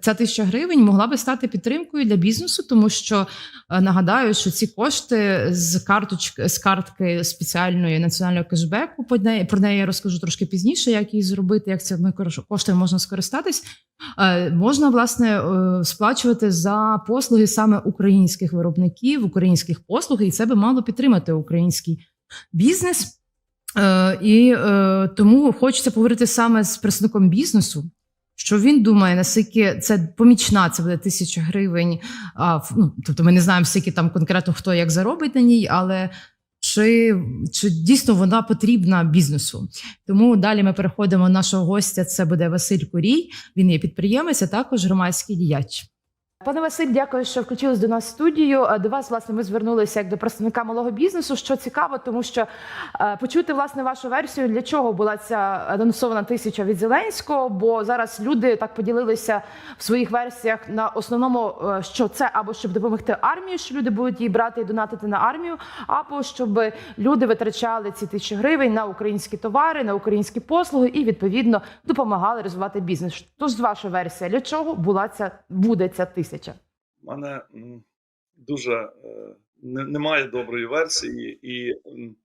Ця тисяча гривень могла би стати підтримкою для бізнесу, тому що е, нагадаю, що ці кошти з карточки з картки спеціальної національного кешбеку про неї я розкажу трошки пізніше, як її зробити, як цими коштами можна скористатись. е, Можна власне е, сплачувати за послуги саме українських виробників, українських послуг, і це би мало підтримати український бізнес. І тому хочеться поговорити саме з представником бізнесу. Що він думає, наскільки це помічна, це буде тисяча гривень. А, ну, тобто ми не знаємо, скільки там конкретно хто як заробить на ній, але чи, чи дійсно вона потрібна бізнесу? Тому далі ми переходимо до нашого гостя. Це буде Василь Курій. Він є підприємець, а також громадський діяч. Пане Василь, дякую, що включились до нас в студію. Е, До вас, власне, ми звернулися як до представника малого бізнесу. Що цікаво, тому що е, почути власне вашу версію, для чого була ця анонсована тисяча від Зеленського. Бо зараз люди так поділилися в своїх версіях на основному, е, що це або щоб допомогти армії, що люди будуть її брати і донатити на армію, або щоб люди витрачали ці тисячі гривень на українські товари, на українські послуги і відповідно допомагали розвивати бізнес. Тож ваша версія, для чого була ця буде ця тисяча? У мене дуже е, немає доброї версії, і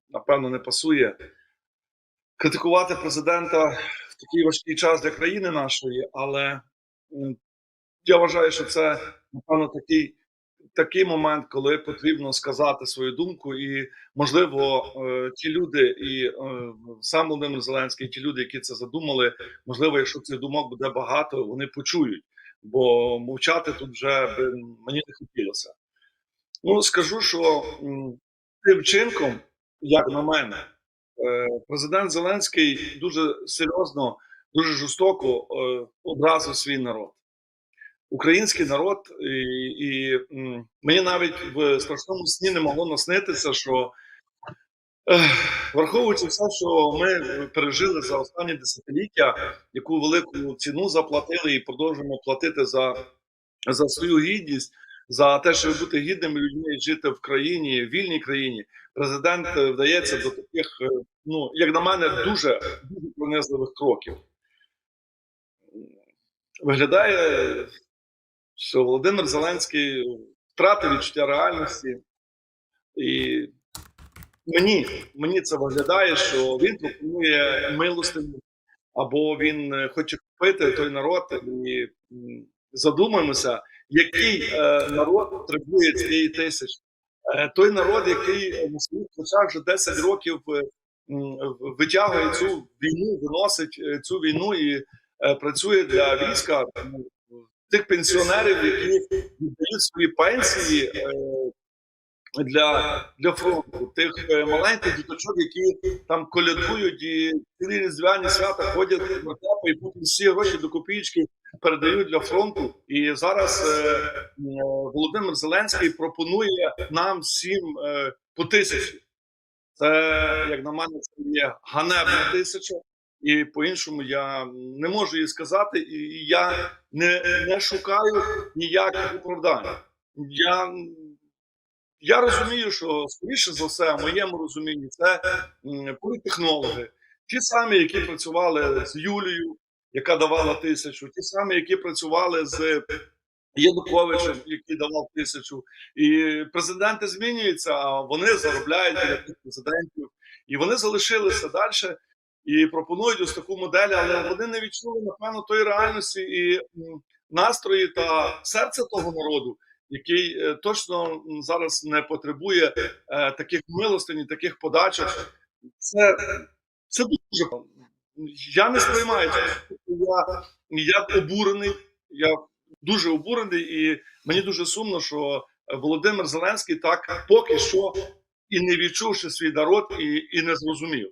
напевно не пасує критикувати президента в такий важкий час для країни нашої, але я вважаю, що це напевно такий. Такий момент, коли потрібно сказати свою думку, і можливо, е, ті люди, і е, сам Володимир Зеленський, ті люди, які це задумали, можливо, якщо цих думок буде багато, вони почують бо мовчати тут вже би мені не хотілося. Ну, скажу, що тим вчинком, як на мене, е, президент Зеленський дуже серйозно, дуже жорстоко е, образив свій народ. Український народ, і, і мені навіть в страшному сні не могло наснитися, що Враховуючи все, що ми пережили за останні десятиліття, яку велику ціну заплатили і продовжуємо платити за, за свою гідність, за те, щоб бути гідними людьми і жити в країні, в вільній країні, президент е, вдається до таких, е, ну як на мене, дуже дуже пронизливих кроків. Виглядає, що Володимир Зеленський втратив відчуття реальності і мені, мені це виглядає, що він пропонує милостиню, або він е, хоче купити той народ і задумаємося, який е, народ потребує цієї тисячі. Е, той народ, який на своїх плечах вже 10 років е, витягує цю війну, виносить цю війну і працює для війська. Тих пенсіонерів, які віддають свої пенсії для для фронту, тих е, маленьких діточок, які там колядують і цілі різдвяні свята ходять на тепи, і потім всі гроші до копійки передають для фронту. І зараз е, е, Володимир Зеленський пропонує нам всім е, по тисячі. Це, як на мене, це є ганебна тисяча. І по-іншому я не можу її сказати, і я не, не шукаю ніяких оправдань. Я я розумію, що скоріше за все, в моєму розумінні, це м, політтехнологи, ті самі, які працювали з Юлією, яка давала тисячу, ті самі, які працювали з Януковичем, який давав тисячу. І президенти змінюються, а вони заробляють для тих президентів, і вони залишилися далі. І пропонують ось таку модель, але вони не відчули напевно тої реальності і настрої та серця того народу, який е, точно зараз не потребує е, таких милостині, таких подачок. Це, це дуже я не сприймаю. Я, я обурений, я дуже обурений, і мені дуже сумно, що Володимир Зеленський так поки що і не відчувши свій народ, і, і не зрозумів.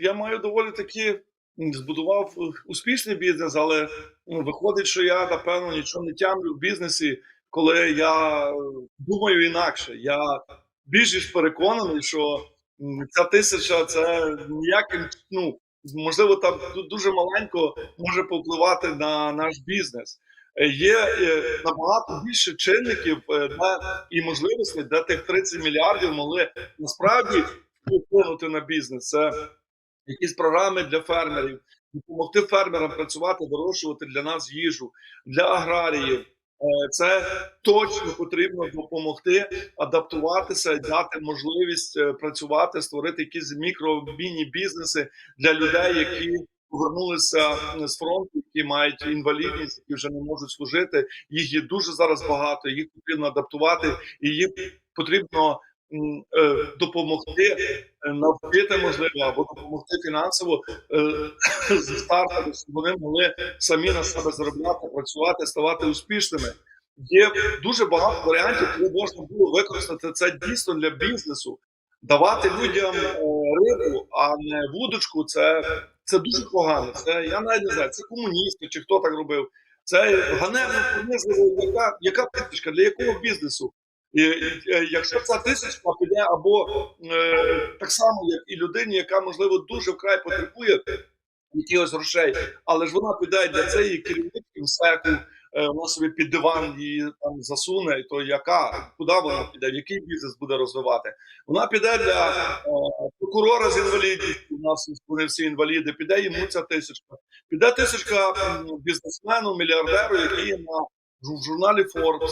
Я маю доволі таки збудував успішний бізнес, але ну, виходить, що я напевно нічого не тямлю в бізнесі, коли я думаю інакше. Я більш ніж переконаний, що ця тисяча це ніяким, ну можливо, там дуже маленько може повпливати на наш бізнес. Е, Є е, набагато більше чинників е, де, і можливостей, де тих 30 мільярдів могли насправді вплинути на бізнес. Це якісь програми для фермерів, допомогти фермерам працювати, вирощувати для нас їжу, для аграріїв. Е, Це точно потрібно допомогти адаптуватися, дати можливість е, працювати, створити якісь мікро-міні-бізнеси для людей, які повернулися з фронту, які мають інвалідність, які вже не можуть служити. Їх є дуже зараз багато. Їх потрібно адаптувати, і їх потрібно допомогти, е, навчити можливо або допомогти фінансово е, з старту, щоб вони могли самі на себе заробляти, працювати, ставати успішними. Є дуже багато варіантів, коли можна було використати це дійсно для бізнесу. Давати людям е, рибу, а не вудочку, це, це дуже погано. Це я навіть не знаю, це комуністи чи хто так робив. Це ганебно яка, яка тисячка, для якого бізнесу? Е, якщо ця тисячка піде або е, так само, як і людині, яка можливо дуже вкрай потребує якихось грошей, але ж вона піде для цієї керівник МСЕКу, е, вона собі під диван її там засуне, то яка, куди вона піде, в який бізнес буде розвивати? Вона піде для прокурора з інвалідністю, у нас вони всі інваліди, піде йому ця тисячка. Піде тисячка бізнесмену, мільярдеру, який на в журналі Forbes.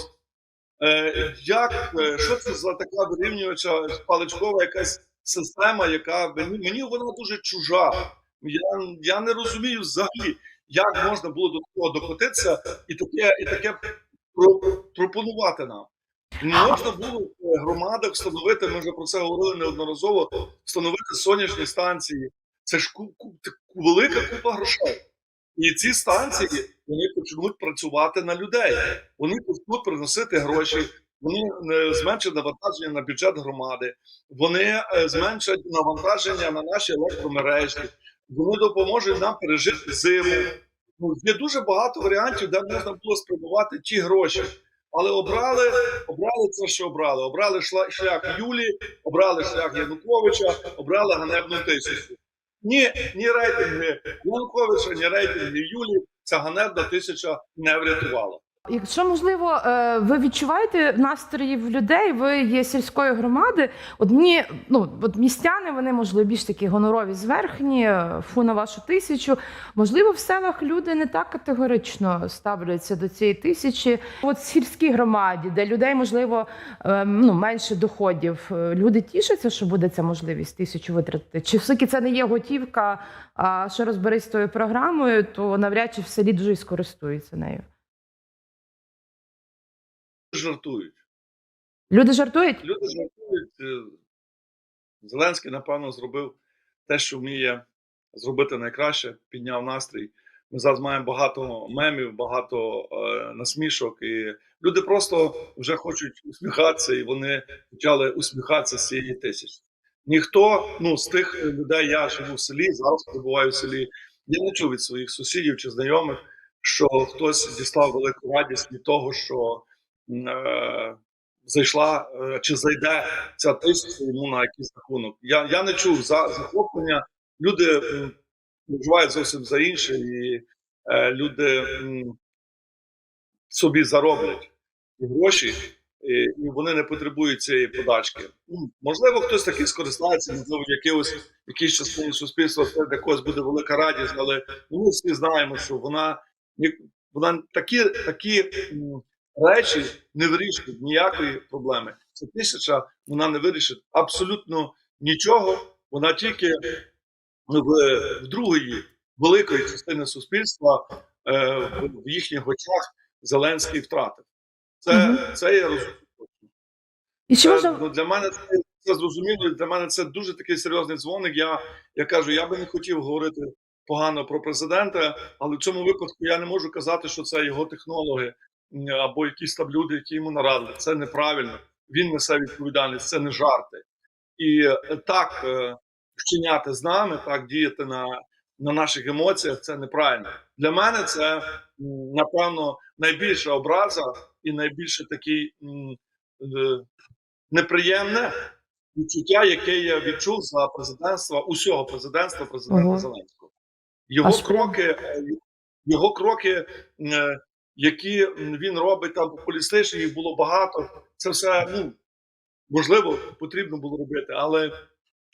Е, як, е, що це за така вирівнююча паличкова якась система, яка мені, мені вона дуже чужа. Я, я не розумію взагалі, як можна було до такого докотитися і таке, і таке про, пропонувати нам. Можна було в громадах встановити, ми вже про це говорили неодноразово, встановити сонячні станції. Це ж велика купа грошей. І ці станції вони почнуть працювати на людей. Вони почнуть приносити гроші, вони е, зменшать навантаження на бюджет громади, вони е, зменшать навантаження на наші електромережі, вони допоможуть нам пережити зиму. Ну, є дуже багато варіантів, де можна було спрямувати ті гроші. Але обрали, обрали це, що обрали. Обрали шлях Юлі, обрали шлях Януковича, обрали ганебну тисячу. Ні, ні рейтинги Янковича, ні рейтинги Юлії ця ганебна тисяча не врятувала. Якщо можливо, е, ви відчуваєте настрої в людей, ви є сільської громади. От мені ну от містяни, вони можливо більш такі гонорові зверхні, е, фу на вашу тисячу. Можливо, в селах люди не так категорично ставляться до цієї тисячі. От сільській громаді, де людей можливо е, ну менше доходів, люди тішаться, що буде ця можливість тисячу витратити. Чи все-таки це не є готівка? А що розберись з тою програмою, то навряд чи в селі дуже і скористуються нею. Жартують. Люди жартують? Люди жартують. е, Зеленський, напевно, зробив те, що вміє зробити найкраще, підняв настрій. Ми зараз маємо багато мемів, багато е, насмішок, і люди просто вже хочуть усміхатися, і вони почали усміхатися з цієї тисячі. Ніхто ну, з тих людей, я живу в селі, зараз перебуваю в селі. Я не чув від своїх сусідів чи знайомих, що хтось дістав велику радість від того, що зайшла е, чи зайде ця тисяча йому на якийсь рахунок. Я, я не чув за захоплення. Люди м, переживають зовсім за інше, і е, люди собі зароблять гроші, і, вони не потребують цієї подачки. Ну, можливо, хтось таки скористається, можливо, якихось якійсь частині суспільства це для когось буде велика радість, але ми всі знаємо, що вона вона такі, такі речі не вирішують ніякої проблеми. Ця тисяча вона не вирішить абсолютно нічого. Вона тільки ну, в, в другої великої частини суспільства е, в, їхніх очах Зеленський втратив. Це, Мгм. це я розумію. І чи Це, ну, для мене це, це зрозуміло. Для мене це дуже такий серйозний дзвоник. Я, я кажу, я би не хотів говорити погано про президента, але в цьому випадку я не можу казати, що це його технологи або якісь там люди, які йому нарадили. Це неправильно. Він несе відповідальність, це не жарти. І е, так е, вчиняти з нами, так діяти на, на наших емоціях, це неправильно. Для мене це напевно найбільша образа і найбільше такий е, неприємне відчуття, яке я відчув за президентства усього президентства президента Ого. Зеленського. Його Аж кроки, його кроки, які він робить там популістичні, їх було багато. Це все ну можливо потрібно було робити, але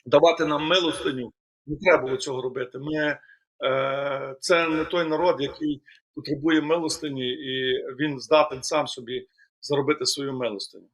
давати нам милостиню не треба було цього робити. Ми е, це не той народ, який потребує милостині, і він здатен сам собі заробити свою милостиню.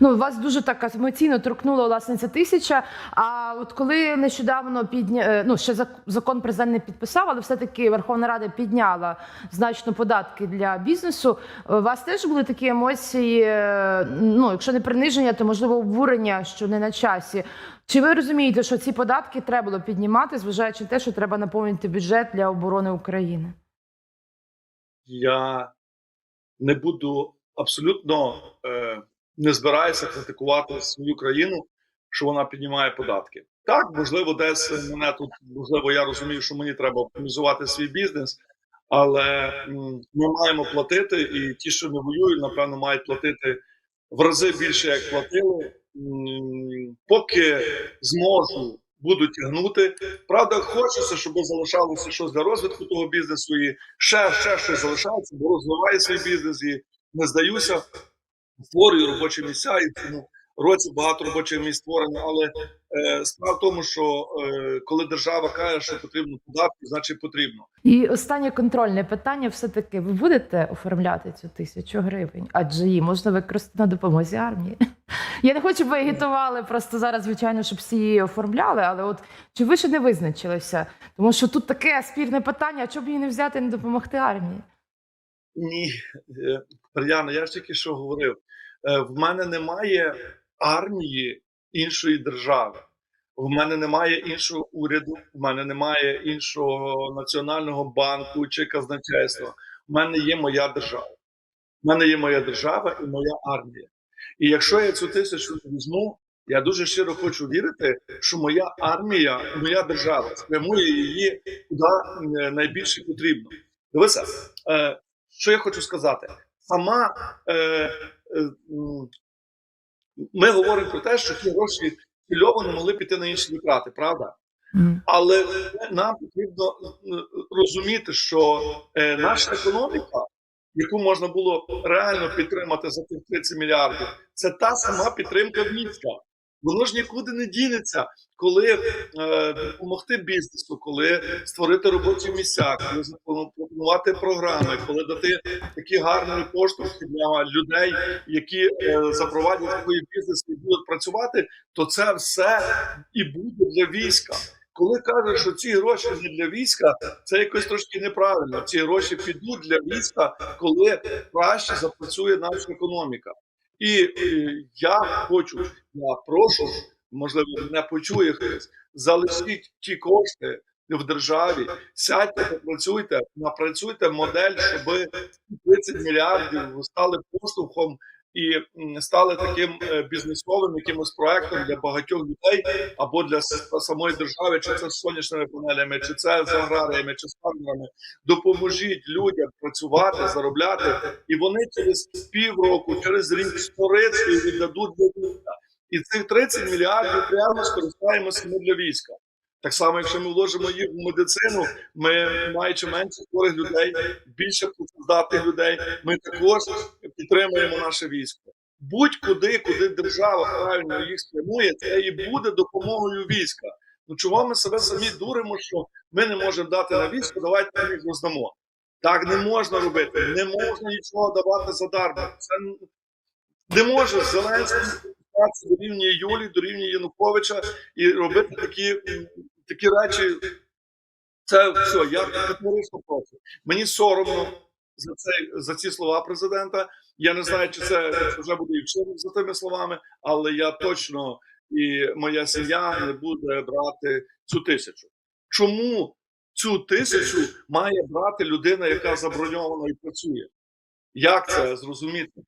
Ну, вас дуже так емоційно торкнула власне ця тисяча. А от коли нещодавно підня... е, ну, ще зак- закон президент не підписав, але все-таки Верховна Рада підняла значно податки для бізнесу. У вас теж були такі емоції? е, Ну, якщо не приниження, то можливо обурення, що не на часі. Чи ви розумієте, що ці податки треба було піднімати, зважаючи на те, що треба наповнити бюджет для оборони України? Я не буду абсолютно е, не збираюся критикувати свою країну, що вона піднімає податки. Так, можливо, десь мене тут, можливо, я розумію, що мені треба оптимізувати свій бізнес, але ми маємо платити, і ті, що не воюють, напевно, мають платити в рази більше, як платили. Поки зможу, буду тягнути. Правда, хочеться, щоб залишалося щось для розвитку того бізнесу, і ще, ще щось залишається, бо розвиваю свій бізнес і не здаюся, створюю робочі місця, і в цьому році багато робочих місць створено. Але е, справа в тому, що е, коли держава каже, що потрібно податки, значить потрібно. І останнє контрольне питання: все-таки ви будете оформляти цю тисячу гривень? Адже її можна використати на допомозі армії. Я не хочу, ви агітували просто зараз, звичайно, щоб всі її оформляли, але от чи ви ще не визначилися? Тому що тут таке спірне питання: а б її не взяти і не допомогти армії? Ні, е, Мар'яна, я ж тільки що говорив. Е, В мене немає армії іншої держави. В мене немає іншого уряду, в мене немає іншого національного банку чи казначейства. В мене є моя держава. В мене є моя держава і моя армія. І якщо я цю тисячу візьму, я дуже щиро хочу вірити, що моя армія, моя держава спрямує її куди е, найбільше потрібно. Дивися, е, що я хочу сказати? Сама ми говоримо про те, що ті гроші цільово не могли піти на інші витрати, правда? Але нам потрібно е, розуміти, що е, наша економіка, яку можна було реально підтримати за тих 30 мільярдів, це та сама підтримка війська. Воно ж нікуди не дінеться, коли е, допомогти бізнесу, коли створити робочі місця, коли запропонувати програми, коли дати такі гарні поштовхи для людей, які е, запровадять свої бізнеси і будуть працювати, то це все і буде для війська. Коли кажуть, що ці гроші не для війська, це якось трошки неправильно. Ці гроші підуть для війська, коли краще запрацює наша економіка. І е, я хочу, я прошу, можливо, мене почує хтось, залишіть ті кошти в державі, сядьте, попрацюйте, напрацюйте модель, щоб 30 мільярдів стали поштовхом і стали таким е, бізнесовим якимось проектом для багатьох людей або для самої держави, чи це з сонячними панелями, чи це з аграріями, чи з фермерами. Допоможіть людям працювати, заробляти, і вони через півроку, через рік сторицю віддадуть для війська. І цих 30 мільярдів прямо скористаємося ми для війська. Так само, якщо ми вложимо їх в медицину, ми маючи менше хворих людей, більше працездатних людей, ми також підтримуємо наше військо. Будь-куди, куди держава правильно їх спрямує, це і буде допомогою війська. Ну чого ми себе самі дуримо, що ми не можемо дати на військо, давайте ми їх роздамо. Так не можна робити, не можна нічого давати задармо. Це не може Зеленський спілкуватися дорівнює Юлі, дорівнює Януковича і робити такі, такі речі. Це все, я категорично проти. Мені соромно за цей за ці слова президента. Я не знаю, чи це вже буде і вчинок за тими словами, але я точно і моя сім'я не буде брати цю тисячу. Чому цю тисячу має брати людина, яка заброньована і працює? Як це зрозуміти?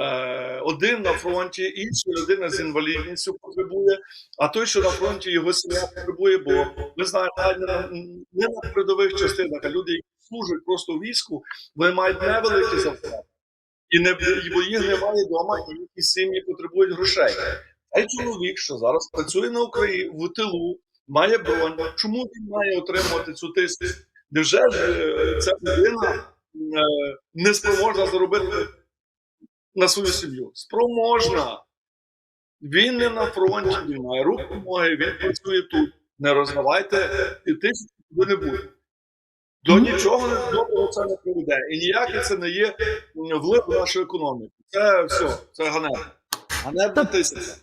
Е, один на фронті, інший людина з інвалідністю потребує, а той, що на фронті його сім'я потребує, бо ми знаємо, не на, передових частинах, а люди, які служать просто війську, вони мають невеликі зарплати. І не бо їх немає вдома, і їхні сім'ї потребують грошей. Цей чоловік, що зараз працює на Україні в тилу, має бронь. Чому він має отримувати цю тисячу? Невже ж е, ця людина е, не спроможна заробити на свою сім'ю? Спроможна. Він не на фронті, він має руку ноги, він працює тут. Не роздавайте і тисячу куди-небудь. До нічого доброго це не приведе. І ніяке це не є вплив нашої нашу економіку. Це все, це ганебно. Ганебна тисяча.